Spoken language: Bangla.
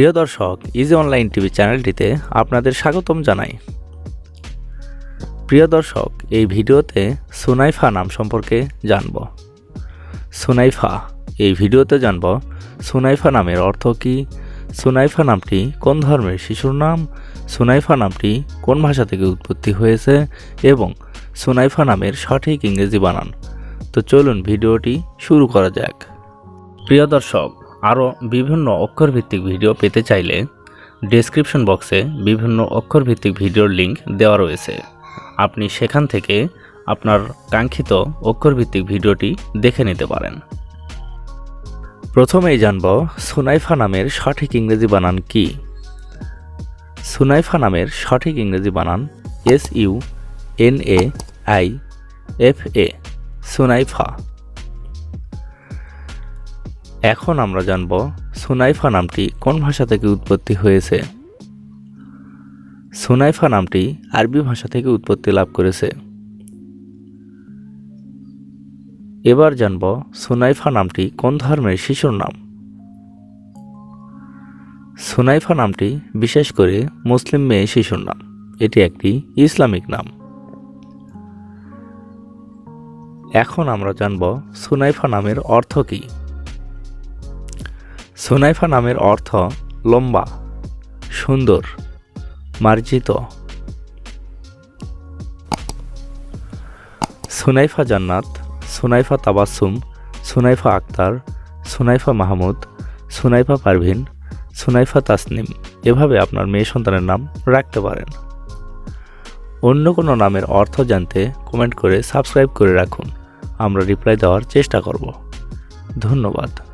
প্রিয় দর্শক ইজি অনলাইন টিভি চ্যানেলটিতে আপনাদের স্বাগতম জানাই। প্রিয় দর্শক, এই ভিডিওতে সুনাইফা নাম সম্পর্কে জানব। সুনাইফা, এই ভিডিওতে জানব সুনাইফা নামের অর্থ কী, সুনাইফা নামটি কোন ধর্মের শিশুর নাম, সুনাইফা নামটি কোন ভাষা থেকে উৎপত্তি হয়েছে, এবং সুনাইফা নামের সঠিক ইংরেজি বানান। তো চলুন ভিডিওটি শুরু করা যাক। প্রিয় দর্শক আরও বিভিন্ন অক্ষরভিত্তিক ভিডিও পেতে চাইলে ডেসক্রিপশন বক্সে বিভিন্ন অক্ষরভিত্তিক ভিডিওর লিঙ্ক দেওয়া রয়েছে। আপনি সেখান থেকে আপনার কাঙ্ক্ষিত অক্ষরভিত্তিক ভিডিওটি দেখে নিতে পারেন। প্রথমেই জানব সুনাইফা নামের সঠিক ইংরেজি বানান কি? সুনাইফা নামের সঠিক ইংরেজি বানান S U N A I F A Sunaifa. এখন আমরা জানব সুনাইফা নামটি কোন ভাষা থেকে উৎপত্তি হয়েছে। সুনাইফা নামটি আরবি ভাষা থেকে উৎপত্তি লাভ করেছে। এবার জানব সুনাইফা নামটি কোন ধর্মের শিশুর নাম। সুনাইফা নামটি বিশেষ করে মুসলিম মেয়ে শিশুর নাম। এটি একটি ইসলামিক নাম। এখন আমরা জানব সুনাইফা নামের অর্থ কী। সুনাইফা নামের অর্থ লম্বা, সুন্দর, মার্জিত। সুনাইফা জান্নাত, সুনাইফা তাবাসুম সুনাইফা আক্তার, সুনাইফা মাহমুদ, সুনাইফা পারভিন, সুনাইফা তাসনিম। এভাবে আপনার মেয়ে সন্তানের নাম রাখতে পারেন। অন্য কোনো নামের অর্থ জানতে কমেন্ট করে সাবস্ক্রাইব করে রাখুন। আমরা রিপ্লাই দেওয়ার চেষ্টা করব। ধন্যবাদ।